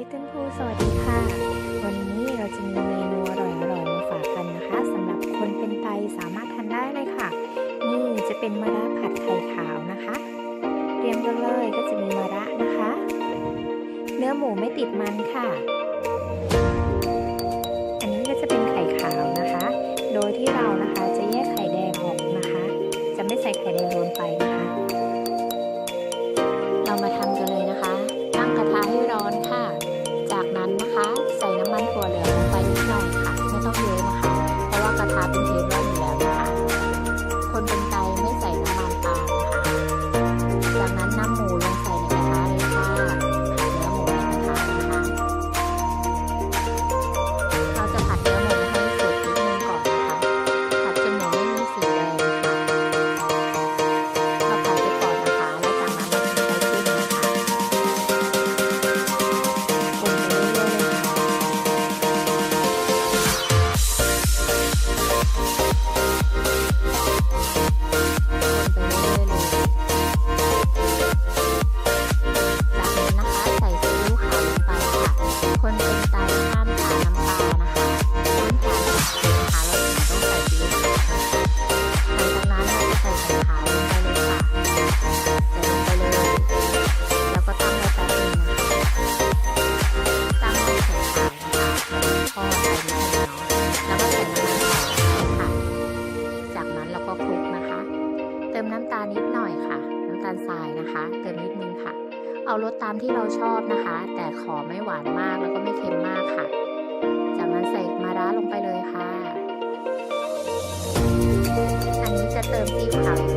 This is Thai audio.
ลิตเติ้ลพูสวัสดีค่ะ วันนี้เราจะมีเมนูอร่อยๆมาฝากกันนะคะสำหรับคนเป็นไตสามารถทานได้เลยค่ะ นี่จะเป็นมะระผัดไข่ขาวนะคะ เตรียมกันเลยก็จะมีมะระนะคะ เนื้อหมูไม่ติดมันค่ะ อันนี้ก็จะเป็นไข่ขาวนะคะ โดยที่เรานะคะจะแยกไข่แดงออกนะคะ จะไม่ใส่ไข่แดงลงไป หน่อยค่ะ น้ำตาลทรายนะคะ เติมนิดนึงค่ะ เอารสตามที่เราชอบนะคะ แต่ขอไม่หวานมากแล้วก็ไม่เค็มมากค่ะ จากนั้นใส่มาร้าลงไปเลยค่ะ อันนี้จะเติมซีอิ๊วขาว